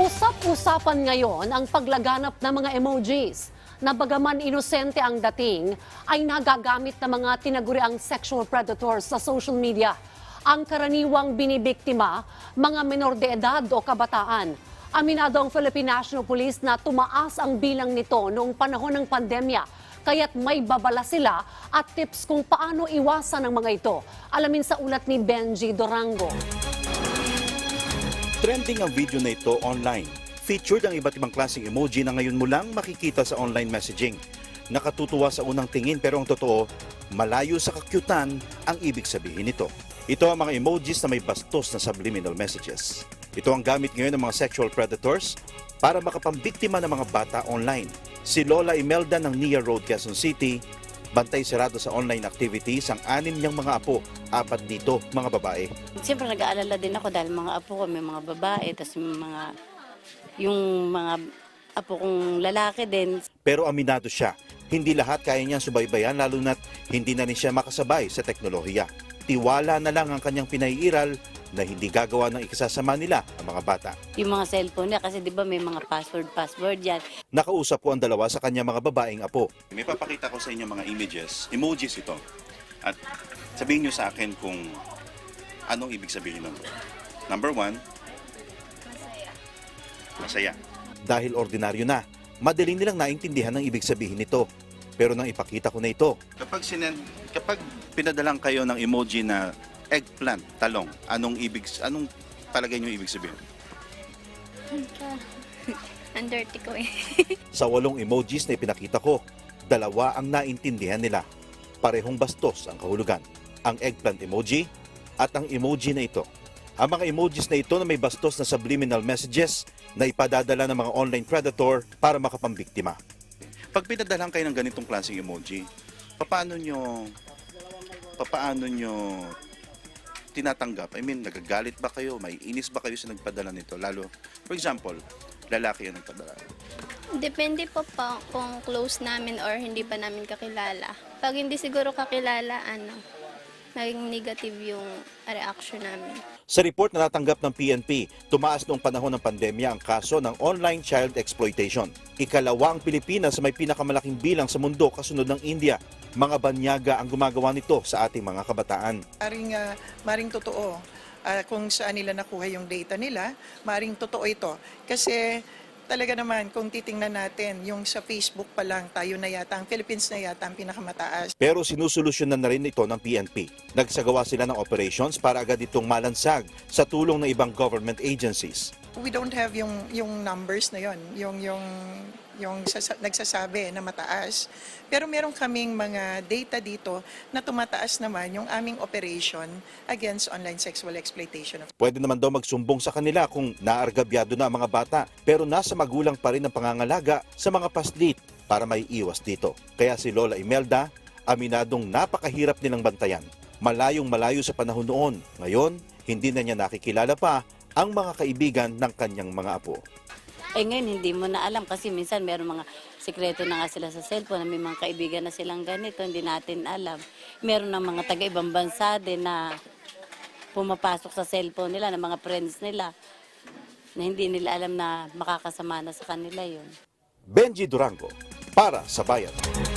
Usap-usapan ngayon ang paglaganap ng mga emojis na bagaman inosente ang dating ay nagagamit ng mga tinaguriang sexual predators sa social media. Ang karaniwang binibiktima, mga menor de edad o kabataan. Aminado ang Philippine National Police na tumaas ang bilang nito noong panahon ng pandemya kaya't may babala sila at tips kung paano iwasan ang mga ito. Alamin sa ulat ni Benji Dorango. Trending ang video na ito online. Featured ang iba't ibang klaseng emoji na ngayon mo lang makikita sa online messaging. Nakatutuwa sa unang tingin pero ang totoo, malayo sa kakyutan ang ibig sabihin nito. Ito ang mga emojis na may bastos na subliminal messages. Ito ang gamit ngayon ng mga sexual predators para makapambiktima ng mga bata online. Si Lola Imelda ng Nia Road, Quezon City, bantay sarado sa online activities ang anim niyang mga apo, apat dito mga babae. Siyempre nag-aalala din ako dahil mga apo ko may mga babae, tapos may mga, yung mga apo kong lalaki din. Pero aminado siya, hindi lahat kaya niyang subaybayan lalo na't hindi na rin siya makasabay sa teknolohiya. Tiwala na lang ang kanyang pinaiiral na hindi gagawa ng ikasasama nila ang mga bata. Yung mga cellphone niya, kasi di ba may mga password-password yan. Nakausap ko ang dalawa sa kanyang mga babaeng apo. May papakita ko sa inyo mga images, emojis ito. At sabihin niyo sa akin kung anong ibig sabihin nun. Number one, masaya. Dahil ordinaryo na, madali nilang naintindihan ang ibig sabihin nito. Pero nang ipakita ko na ito. Kapag, sinend, kapag pinadalang kayo ng emoji na eggplant, talong, anong ibig anong palagay niyo ibig sabihin? Ang dirty ko eh. Sa walong emojis na ipinakita ko, dalawa ang naintindihan nila. Parehong bastos ang kahulugan. Ang eggplant emoji at ang emoji na ito. Ang mga emojis na ito na may bastos na subliminal messages na ipadadala ng mga online predator para makapambiktima. Pag pinadalang kayo ng ganitong klaseng emoji, paano nyo paano nyo tinatanggap? I mean, nagagalit ba kayo? May inis ba kayo sa nagpadala nito? Lalo, for example, lalaki yung nagpadala. Depende po pa kung close namin or hindi pa namin kakilala. Pag hindi siguro kakilala, ano, naging negative yung reaction namin. Sa report na natanggap ng PNP, tumaas noong panahon ng pandemya ang kaso ng online child exploitation. Ikalawa ang Pilipinas sa may pinakamalaking bilang sa mundo kasunod ng India. Mga banyaga ang gumagawa nito sa ating mga kabataan. Maring, ah, maring totoo ah, kung saan nila nakuha yung data nila, maring totoo ito. Kasi talaga naman, kung titingnan natin, yung sa Facebook pa lang, tayo na yata, ang Philippines na yata ang pinakamataas. Pero sinusolusyonan na rin ito ng PNP. Nagsagawa sila ng operations para agad itong malansag sa tulong ng ibang government agencies. We don't have yung, yung numbers na yon yung, yung, yung sasa- nagsasabi na mataas. Pero meron kaming mga data dito na tumataas naman yung aming operation against online sexual exploitation Pwede naman daw magsumbong sa kanila kung naargabyado na ang mga bata pero nasa magulang pa rin ang pangangalaga sa mga paslit para may iwas dito. Kaya si Lola Imelda, aminadong napakahirap nilang bantayan. Malayong malayo sa panahon noon. Ngayon, hindi na niya nakikilala pa ang mga kaibigan ng kanyang mga apo. Eh ngayon, hindi mo na alam kasi minsan meron mga sikreto na nga sila sa cellphone na may mga kaibigan na silang ganito, hindi natin alam. Meron ng mga taga-ibang bansa din na pumapasok sa cellphone nila, ng mga friends nila, na hindi nila alam na makakasama na sa kanila yon. Benji Durango, para sa Bayan.